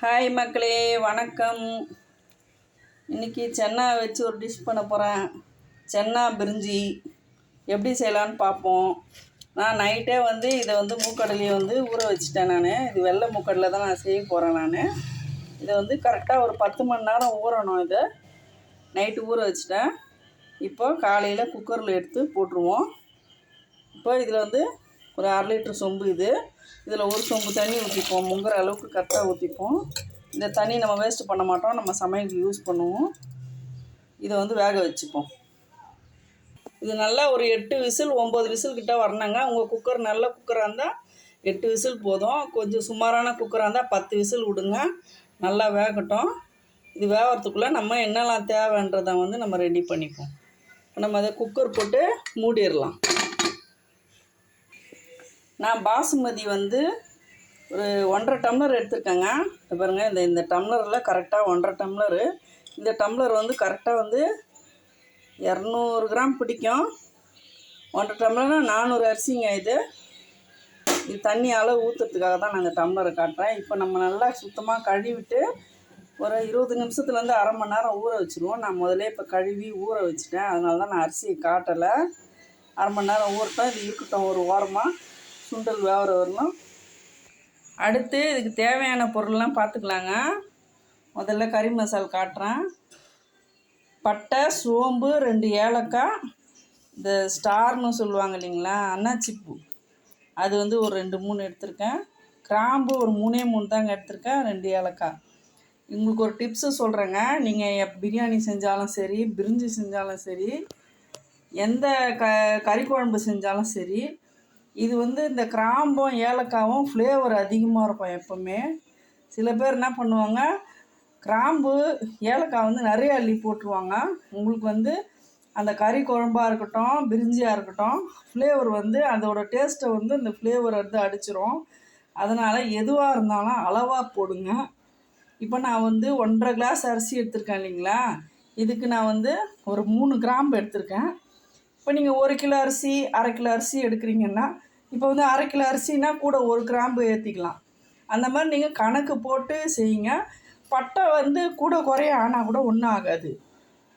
Hi மக்களே. வணக்கம். இன்றைக்கி சென்னா வச்சு ஒரு டிஷ் பண்ண போகிறேன் சென்னா பிரிஞ்சி. எப்படி செய்யலான்னு பார்ப்போம். நான் நைட்டே வந்து இதை வந்து மூக்கடலையை வந்து ஊற வச்சுட்டேன் நான். இது வெள்ளை மூக்கடலை தான் நான் செய்ய போகிறேன் நான். இதை வந்து கரெக்டாக ஒரு பத்து மணி நேரம் ஊறணும் இதை. நைட்டு ஊற வச்சுட்டேன். இப்போ காலையில் குக்கரில் எடுத்து போட்டுருவோம். இப்போ இதில் வந்து ஒரு அரை லிட்டர் சொம்பு இது. இதில் ஒரு சொம்பு தண்ணி ஊற்றிப்போம் முங்குற அளவுக்கு கரெக்டாக ஊற்றிப்போம் இந்த தண்ணி நம்ம வேஸ்ட் பண்ண மாட்டோம். நம்ம சமையலுக்கு யூஸ் பண்ணுவோம். இதை வந்து வேக வச்சுப்போம். இது நல்லா ஒரு எட்டு விசில் ஒம்பது விசில் கிட்ட வரணுங்க. உங்கள் குக்கர் நல்ல குக்கராக இருந்தால் எட்டு விசில் போதும். கொஞ்சம் சுமாரான குக்கராக இருந்தால் பத்து விசில் விடுங்க. நல்லா வேகட்டும். இது வேகிறதுக்குள்ளே நம்ம என்னெல்லாம் தேவைன்றதை வந்து நம்ம ரெடி பண்ணிப்போம். நம்ம அதை குக்கர் போட்டு மூடிடலாம். நான் பாசுமதி வந்து ஒரு ஒன்றரை டம்ளர் எடுத்துருக்கேங்க. இது பாருங்கள் இந்த இந்த டம்ளரில் கரெக்டாக ஒன்றரை டம்ளரு. இந்த டம்ளர் வந்து கரெக்டாக வந்து இரநூறு கிராம் பிடிக்கும். ஒன்றரை டம்ளர்னால் நானூறு அரிசிங்க இது. இது தண்ணி அளவு ஊற்றுறதுக்காக தான் நான் இந்த டம்ளரை காட்டுறேன். இப்போ நம்ம நல்லா சுத்தமாக கழுவிட்டு ஒரு இருபது நிமிஷத்துலேருந்து அரை மணி நேரம் ஊற வச்சுருவோம். நான் முதல்ல இப்போ கழுவி ஊற வச்சுட்டேன். அதனால தான் நான் அரிசியை காட்டலை. அரை மணி நேரம் ஊறட்டும். இது இருக்கட்டும் ஒரு ஓரமாக சுண்டல் வேவர வரணும். அடுத்து இதுக்கு தேவையான பொருள்லாம் பார்த்துக்கலாங்க. முதல்ல கறி மசால் காட்டுறேன். பட்டை சோம்பு ரெண்டு ஏலக்காய் இந்த ஸ்டார்னு சொல்லுவாங்க இல்லைங்களா அன்னாச்சிப்பூ அது வந்து ஒரு ரெண்டு மூணு எடுத்திருக்கேன். கிராம்பு ஒரு மூணே மூணு தாங்க எடுத்திருக்கேன் ரெண்டு ஏலக்காய். உங்களுக்கு ஒரு டிப்ஸு சொல்கிறேங்க நீங்கள் பிரியாணி செஞ்சாலும் சரி பிரிஞ்சி செஞ்சாலும் சரி எந்த க கறி குழம்பு செஞ்சாலும் சரி இது வந்து இந்த கிராம்பும் ஏலக்காவும் ஃப்ளேவர் அதிகமாக இருக்கும் எப்போவுமே. சில பேர் என்ன பண்ணுவாங்க கிராம்பு ஏலக்காய் வந்து நிறைய அள்ளி போட்டுருவாங்க. உங்களுக்கு வந்து அந்த கறி குழம்பாக இருக்கட்டும் பிரிஞ்சியாக இருக்கட்டும் ஃப்ளேவர் வந்து அதோட டேஸ்ட்டை வந்து இந்த ஃப்ளேவர் வந்து அடிச்சிரும். அதனால் எதுவாக இருந்தாலும் அளவாக போடுங்க. இப்போ நான் வந்து ஒன்றரை கிளாஸ் அரிசி எடுத்திருக்கேன் இல்லைங்களா? இதுக்கு நான் வந்து ஒரு மூணு கிராம்பு எடுத்திருக்கேன். இப்போ நீங்கள் ஒரு கிலோ அரிசி அரை கிலோ அரிசி எடுக்கிறீங்கன்னா இப்போ வந்து அரை கிலோ அரிசினா கூட ஒரு கிராம்பு ஏற்றிக்கலாம் அந்த மாதிரி நீங்கள் கணக்கு போட்டு செய்யுங்க. பட்டை வந்து கூட குறைய ஆனால் கூட ஒன்றும் ஆகாது.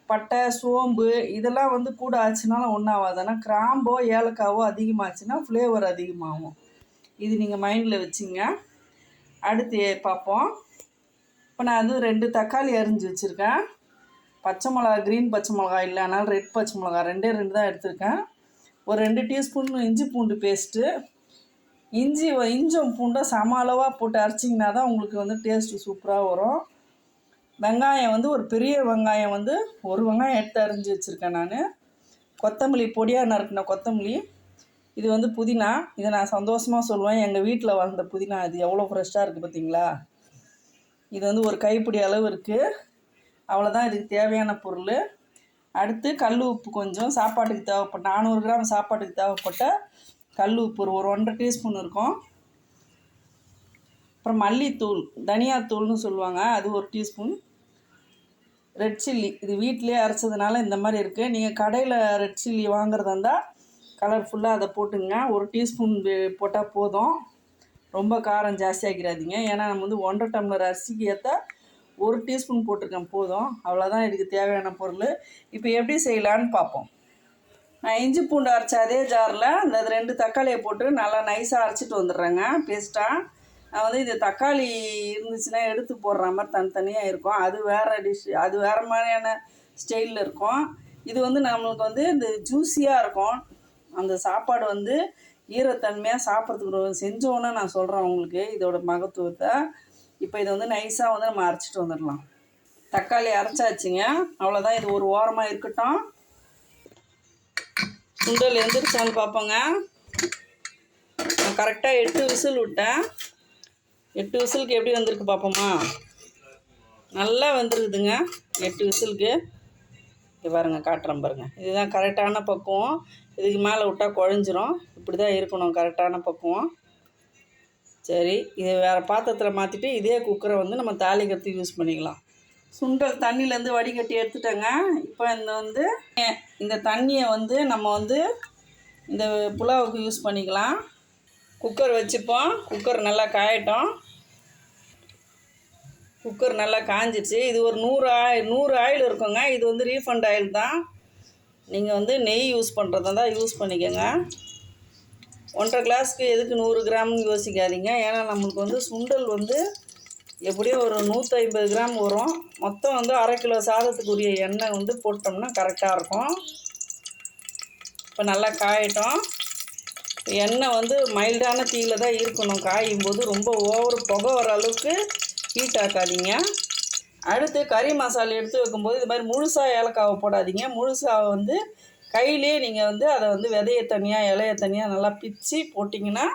பட்டை சோம்பு இதெல்லாம் வந்து கூட ஆச்சுனாலும் ஒன்றும் ஆகாது. ஆனால் கிராம்போ ஏலக்காவோ அதிகமாச்சுன்னா ஃப்ளேவர் அதிகமாகும். இது நீங்கள் மைண்டில் வச்சுங்க. அடுத்து பார்ப்போம். இப்போ நான் வந்து ரெண்டு தக்காளி அரிஞ்சு வச்சுருக்கேன். பச்சை மிளகா க்ரீன் பச்சை மிளகா இல்லை ஆனால் ரெட் பச்சை மிளகா. ரெண்டே ரெண்டு தான் எடுத்திருக்கேன். ஒரு ரெண்டு டீஸ்பூன் இஞ்சி பூண்டு பேஸ்ட்டு இஞ்சி இஞ்சும் பூண்டும் சம அளவாக போட்டு அரைச்சிங்கன்னா தான் உங்களுக்கு வந்து டேஸ்ட்டு சூப்பராக வரும். வெங்காயம் வந்து ஒரு பெரிய வெங்காயம் வந்து ஒரு வெங்காயம் எடுத்து அரிஞ்சு வச்சுருக்கேன் நான். கொத்தமல்லி பொடியாக நறுக்கின கொத்தமல்லி. இது வந்து புதினா. இதை நான் சந்தோஷமாக சொல்லுவேன். எங்கள் வீட்டில் வளர்ந்த புதினா இது எவ்வளோ ஃப்ரெஷ்ஷாக இருக்குது பார்த்தீங்களா இது வந்து ஒரு கைப்பிடி அளவு இருக்குது அவ்வளோதான் இதுக்கு தேவையான பொருள். அடுத்து கல் உப்பு கொஞ்சம் சாப்பாட்டுக்கு தேவைப்பட்ட நானூறு கிராம் சாப்பாட்டுக்கு தேவைப்பட்ட கல் உப்பு ஒரு ஒன்றரை டீஸ்பூன் இருக்கும். அப்புறம் மல்லித்தூள் தனியாத்தூள்னு சொல்லுவாங்க அது ஒரு டீஸ்பூன். ரெட் சில்லி இது வீட்டிலே அரைச்சதுனால இந்த மாதிரி இருக்குது நீங்கள் கடையில் ரெட் சில்லி வாங்குறதா இருந்தால் கலர்ஃபுல்லாக அதை போட்டுங்க. ஒரு டீஸ்பூன் போட்டால் போதும். ரொம்ப காரம் ஜாஸ்தியாக்கிறாதீங்க ஏன்னா நம்ம வந்து ஒன்றரை டம்ளர் அரிசிக்கு ஏற்ற ஒரு டீஸ்பூன் போட்டிருக்கேன் போதும். அவ்வளோதான் இதுக்கு தேவையான பொருள். இப்போ எப்படி செய்யலான்னு பார்ப்போம். நான் இஞ்சி பூண்டு அரைச்ச அதே ஜாரில் இந்த ரெண்டு தக்காளியை போட்டு நல்லா நைஸாக அரைச்சிட்டு வந்துடுறேங்க. பேஸ்ட்டாக நான் வந்து இது தக்காளி இருந்துச்சுன்னா எடுத்து போடுற மாதிரி தனித்தனியாக இருக்கும். அது வேறு டிஷ் அது வேறு மாதிரியான ஸ்டைலில் இருக்கும். இது வந்து நம்மளுக்கு வந்து இந்த ஜூஸியாக இருக்கும். அந்த சாப்பாடு வந்து ஈரத்தன்மையாக சாப்பிட்றதுக்கு செஞ்சோன்னே நான் சொல்கிறேன் உங்களுக்கு இதோட மகத்துவத்தை. இப்போ இதை வந்து நைஸாக வந்து நம்ம அரைச்சிட்டு வந்துடலாம். தக்காளி அரைச்சாச்சுங்க. அவ்வளோதான் இது ஒரு ஓரமாக இருக்கட்டும். சுண்டல் எந்திரிச்சான்னு பார்ப்போங்க நான் கரெக்டாக எட்டு விசில் விட்டேன். எட்டு விசிலுக்கு எப்படி வந்திருக்கு பார்ப்போமா நல்லா வந்துருக்குதுங்க. எட்டு விசிலுக்கு. இது பாருங்க காட்டுறேன் பாருங்க. இதுதான் கரெக்டான பக்குவம். இதுக்கு மேலே விட்டால் குழஞ்சிரும். இப்படி தான் இருக்கணும் கரெக்டான பக்குவம். சரி இதை வேறு பாத்திரத்தில் மாற்றிட்டு இதே குக்கரை வந்து நம்ம தாளிக்கிறதுக்கு யூஸ் பண்ணிக்கலாம். சுண்டல் தண்ணியிலேருந்து வடிகட்டி எடுத்துட்டேங்க. இப்போ இந்த வந்து இந்த தண்ணியை வந்து நம்ம வந்து இந்த புலாவுக்கு யூஸ் பண்ணிக்கலாம். குக்கர் வச்சுப்போம். குக்கர் நல்லா காயட்டும். குக்கர் நல்லா காஞ்சிச்சு இது ஒரு நூறு ஆயில் நூறு ஆயில் இருக்குங்க. இது வந்து ரீஃபண்ட் ஆயில் தான். நீங்கள் வந்து நெய் யூஸ் பண்ணுறதா தான் யூஸ் பண்ணிக்கோங்க. ஒன்றரை கிளாஸ்க்கு எதுக்கு நூறு கிராம்னு யோசிக்காதீங்க. ஏன்னா நம்மளுக்கு வந்து சுண்டல் வந்து எப்படியும் ஒரு நூற்றி ஐம்பது கிராம் வரும். மொத்தம் வந்து அரை கிலோ சாதத்துக்குரிய எண்ணெய் வந்து போட்டோம்னா கரெக்டாக இருக்கும். இப்போ நல்லா காயட்டும். எண்ணெய் வந்து மைல்டான தீயில தான் இருக்கணும். காயும் போது ரொம்ப ஓவர் புகை வர அளவுக்கு ஹீட் ஆக்காதீங்க. அடுத்து கறி மசாலா எடுத்து வைக்கும்போது இது மாதிரி முழுசாக ஏலக்காவை போடாதீங்க. முழுசாக வந்து கையிலே நீங்கள் வந்து அதை வந்து விதைய தனியாக இலைய தனியாக நல்லா பிச்சு போட்டிங்கன்னா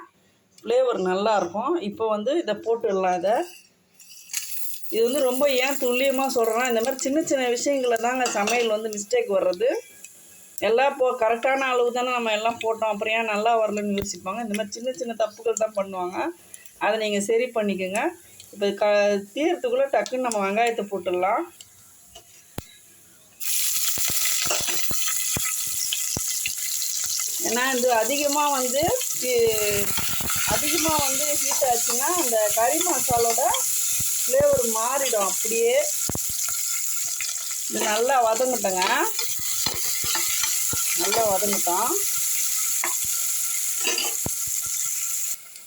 ஃப்ளேவர் நல்லாயிருக்கும் இப்போ வந்து இதை போட்டுடலாம் இதை. இது வந்து ரொம்ப ஏன் துல்லியமாக சொல்கிறேன்னா இந்த மாதிரி சின்ன சின்ன விஷயங்களில் தாங்க சமையல் வந்து மிஸ்டேக் வர்றது. எல்லாம் இப்போ கரெக்டான அளவு தானே நம்ம எல்லாம் போட்டோம். அப்புறம் ஏன் நல்லா வரலன்னு யோசிப்பாங்க. இந்த மாதிரி சின்ன சின்ன தப்புகள் தான் பண்ணுவாங்க. அதை நீங்கள் சரி பண்ணிக்கோங்க. இப்போ க தீரத்துக்குள்ளே டக்குன்னு நம்ம வெங்காயத்தை போட்டுடலாம். ஏன்னா இது அதிகமாக வந்து அதிகமாக வந்து ஹீட் ஆச்சுன்னா அந்த கறி மசாலோட ஃப்ளேவர் மாறிடும் அப்படியே. இது நல்லா வதங்கட்டங்க. நல்லா வதங்கிட்டோம்.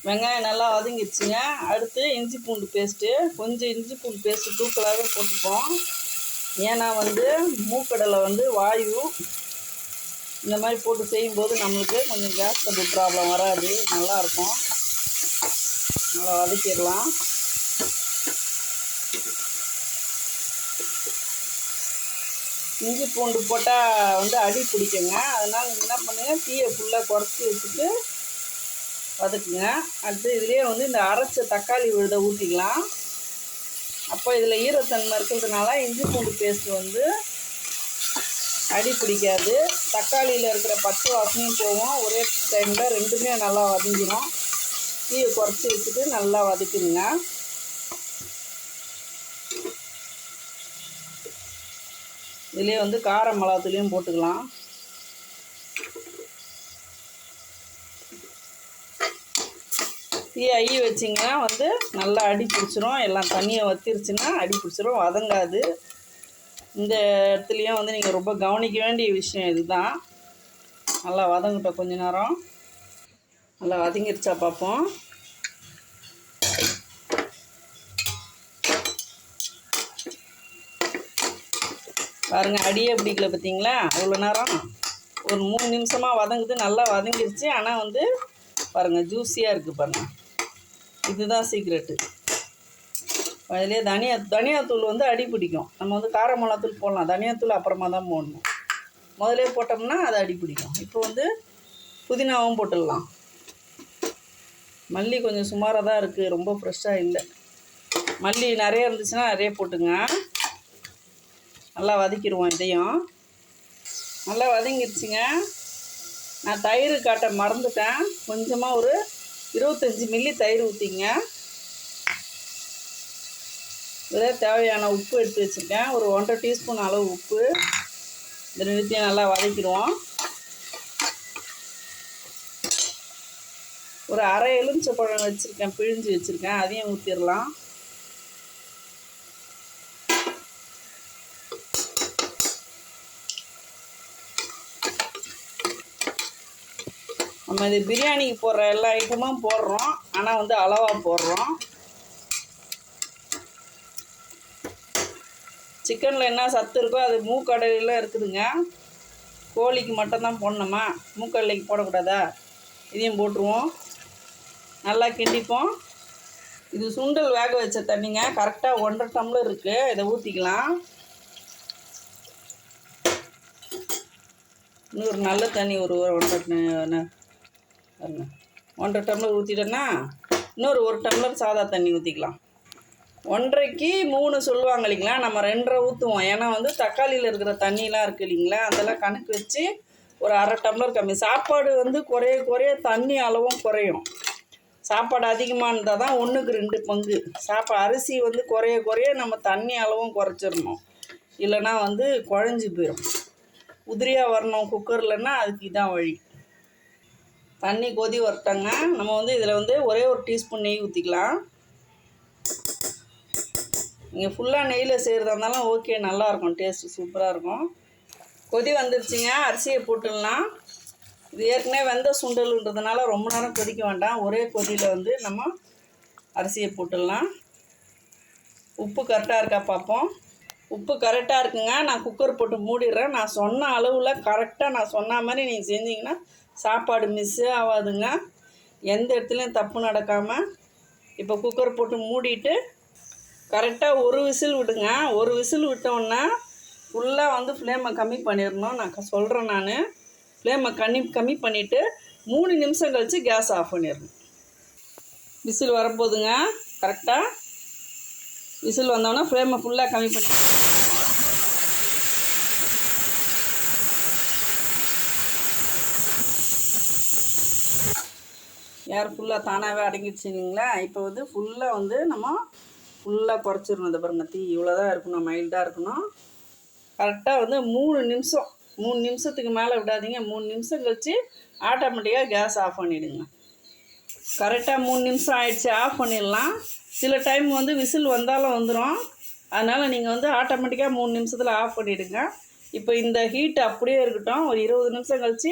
வெங்காயம் நல்லா வதங்கிடுச்சுங்க. அடுத்து இஞ்சி பூண்டு பேஸ்ட்டு கொஞ்சம் இஞ்சி பூண்டு பேஸ்ட்டு தூக்கலாகவே போட்டுப்போம். ஏன்னா வந்து மூக்கடலை வந்து வாயு இந்த மாதிரி போட்டு செய்யும்போது நம்மளுக்கு கொஞ்சம் கேஸ் கட்டு ப்ராப்ளம் வராது. நல்லாயிருக்கும். நல்லா வதக்கிடலாம். இஞ்சி பூண்டு போட்டால் வந்து அடி பிடிக்குங்க. அதனால் என்ன பண்ணுங்கள் தீயை ஃபுல்லாக குறைச்சி வச்சுட்டு வதக்குங்க. அடுத்து இதுலேயே வந்து இந்த அரைச்ச தக்காளி விழுத ஊற்றிக்கலாம் அப்போ இதில் ஈரத்தன்மை இருக்கிறதுனால இஞ்சி பூண்டு பேஸ்ட் வந்து அடி பிடிக்காது. தக்காளியில் இருக்கிற பச்சை வாசனையும் போகும். ஒரே டைமில் ரெண்டுமே நல்லா வதங்கிடும் தீயை குறைச்சி வச்சுட்டு நல்லா வதக்குங்க. இதுலேயே வந்து கார மிளகாத்துலேயும் போட்டுக்கலாம். தீ ஐ வச்சிங்கன்னா வந்து நல்லா அடி பிடிச்சிரும். எல்லாம் தண்ணியை வத்திருச்சுன்னா அடி பிடிச்சிரும். வதங்காது. இந்த இடத்துலையும் வந்து நீங்கள் ரொம்ப கவனிக்க வேண்டிய விஷயம் இதுதான். நல்லா வதங்கட்டும் கொஞ்ச நேரம். நல்லா வதங்கிருச்சா பார்ப்போம் பாருங்கள் அடியே பிடிக்கல பார்த்தீங்களா அவ்வளோ நேரம். ஒரு மூணு நிமிஷமாக வதங்குது நல்லா வதங்கிருச்சு. ஆனால் வந்து பாருங்கள் ஜூஸியாக இருக்குது பாருங்கள் இதுதான் சீக்ரெட்டு அதிலே தனியா தனியாத்தூள் வந்து அடி பிடிக்கும். நம்ம வந்து கார மிளகாத்தூள் போடலாம். தனியாத்தூள் அப்புறமா தான் போடணும். முதலே போட்டோம்னா அது அடி பிடிக்கும். இப்போ வந்து புதினாவும் போட்டுடலாம். மல்லி கொஞ்சம் சுமாராக தான் இருக்குது ரொம்ப ஃப்ரெஷ்ஷாக இல்லை. மல்லி நிறைய இருந்துச்சுன்னா நிறைய போட்டுங்க. நல்லா வதக்கிடுவோம் இதையும். நல்லா வதங்கிடுச்சுங்க நான் தயிர் காட்ட மறந்துட்டேன். கொஞ்சமாக ஒரு இருபத்தஞ்சி மில்லி தயிர் ஊற்றிங்க இதில் தேவையான உப்பு எடுத்து வச்சுருக்கேன். ஒரு ஒன்றரை டீஸ்பூன் அளவு உப்பு. இந்த ரெண்டுத்தையும் நல்லா வதக்கிடுவோம். ஒரு அரை எலுமிச்சை பழம் வச்சுருக்கேன். பிழிஞ்சு வச்சுருக்கேன். அதையும் ஊற்றிடலாம். நம்ம இது பிரியாணிக்கு போடுற எல்லா ஐட்டமும் போடுறோம். ஆனால் வந்து அளவாக போடுறோம். சிக்கனில் என்ன சத்து இருக்கோ அது மூக்கடலையில் இருக்குதுங்க. கோழிக்கு மட்டும்தான் போடணுமா? மூக்கடலைக்கு போடக்கூடாதா? இதையும் போட்டுருவோம். நல்லா கிண்டிப்போம். இது சுண்டல் வேக வச்ச தண்ணிங்க. கரெக்டாக ஒன்றரை டம்ளர் இருக்குது இதை ஊற்றிக்கலாம் இன்னொரு நல்ல தண்ணி ஒரு ஒன்றரை ஒன்றரை டம்ளர் ஊற்றிட்டேன்னா இன்னொரு ஒரு டம்ளர் சாதா தண்ணி ஊற்றிக்கலாம் ஒன்றைக்கு மூணு சொல்லுவாங்க இல்லைங்களா? நம்ம ரெண்டரை ஊற்றுவோம் ஏன்னா வந்து தக்காளியில் இருக்கிற தண்ணிலாம் இருக்குது இல்லைங்களா? அதெல்லாம் கணக்கு வச்சு ஒரு அரை டம்ளர் கம்மி. சாப்பாடு வந்து குறைய குறைய தண்ணி அளவும் குறையும். சாப்பாடு அதிகமாக இருந்தால் தான் ஒன்றுக்கு ரெண்டு பங்கு. சாப்பா அரிசி வந்து குறைய குறைய நம்ம தண்ணி அளவும் குறைச்சிடணும். இல்லைன்னா வந்து குழஞ்சி போயிடும் உதிரியாக வரணும் குக்கர்லன்னா அதுக்கு இதான் வழி. தண்ணி கொதி வரட்டாங்க. நம்ம வந்து இதில் வந்து ஒரே ஒரு டீஸ்பூன் நெய் ஊற்றிக்கலாம் நீங்கள் ஃபுல்லாக நெய்யில் செய்கிறதா இருந்தாலும் ஓகே நல்லாயிருக்கும். டேஸ்ட்டு சூப்பராக இருக்கும் கொதி வந்துருச்சுங்க. அரிசியை போட்டுடலாம். இது ஏற்கனவே வெந்த சுண்டல்ன்றதுனால ரொம்ப நேரம் கொதிக்க வேண்டாம். ஒரே கொதியில் வந்து நம்ம அரிசியை போட்டுடலாம். உப்பு கரெக்டாக இருக்கா பார்ப்போம். உப்பு கரெக்டாக இருக்குங்க. நான் குக்கர் போட்டு மூடிடுறேன். நான் சொன்ன அளவில் கரெக்டாக நான் சொன்ன மாதிரி நீங்கள் செஞ்சீங்கன்னா சாப்பாடு மிஸ்ஸே ஆகாதுங்க. எந்த இடத்துலையும் தப்பு நடக்காமல் இப்போ குக்கர் போட்டு மூடிட்டு கரெக்டாக ஒரு விசில் விடுங்க. ஒரு விசில் விட்டோன்னா ஃபுல்லாக வந்து ஃப்ளேமை கம்மி பண்ணிடணும் நான் சொல்கிறேன் நான். ஃப்ளேமை கம்மி கம்மி பண்ணிவிட்டு மூணு நிமிஷம் கழித்து கேஸ் ஆஃப் பண்ணிடணும் விசில் வரப்போகுதுங்க. கரெக்டாக விசில் வந்தோன்னா ஃப்ளேமை ஃபுல்லாக கம்மி பண்ணி ஏர் ஃபுல்லாக தானாகவே அடங்கிடுச்சுங்களா இப்போ வந்து ஃபுல்லாக வந்து நம்ம ஃபுல்லாக குறைச்சிடணும் இந்த பாருங்க தீ. இவ்வளோ தான் இருக்கணும் மைல்டாக இருக்கணும். கரெக்டாக வந்து மூணு நிமிஷம் மூணு நிமிஷத்துக்கு மேலே விடாதீங்க. மூணு நிமிஷம் கழிச்சு ஆட்டோமேட்டிக்காக கேஸ் ஆஃப் பண்ணிவிடுங்க கரெக்டாக மூணு நிமிஷம் ஆயிடுச்சு ஆஃப் பண்ணிடலாம். சில டைம் வந்து விசில் வந்தாலும் வந்துடும் அதனால் நீங்கள் வந்து ஆட்டோமேட்டிக்காக மூணு நிமிஷத்தில் ஆஃப் பண்ணிவிடுங்க இப்போ இந்த ஹீட் அப்படியே இருக்கட்டும். ஒரு இருபது நிமிஷம் கழித்து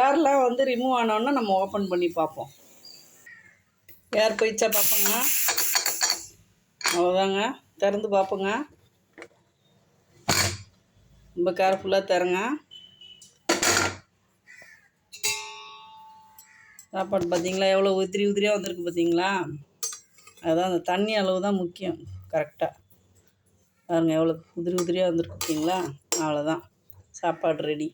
ஏர்லாம் வந்து ரிமூவ் ஆனோன்னா நம்ம ஓப்பன் பண்ணி பார்ப்போம். ஏர் போயிடுச்சா பார்ப்போங்க அவ்வளோதாங்க. திறந்து பார்ப்போங்க. ரொம்ப கேர்ஃபுல்லாக தரங்க. சாப்பாடு பார்த்தீங்களா? எவ்வளோ உதிரி உதிரியாக வந்திருக்கு பார்த்தீங்களா? அதுதான் அந்த தண்ணி அளவு தான் முக்கியம். கரெக்டாக பாருங்க எவ்வளோ உதிரி உதிரியாக வந்திருக்கு பார்த்தீங்களா? அவ்வளோதான் சாப்பாடு ரெடி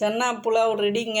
சென்னா புலாவ் ரெடிங்க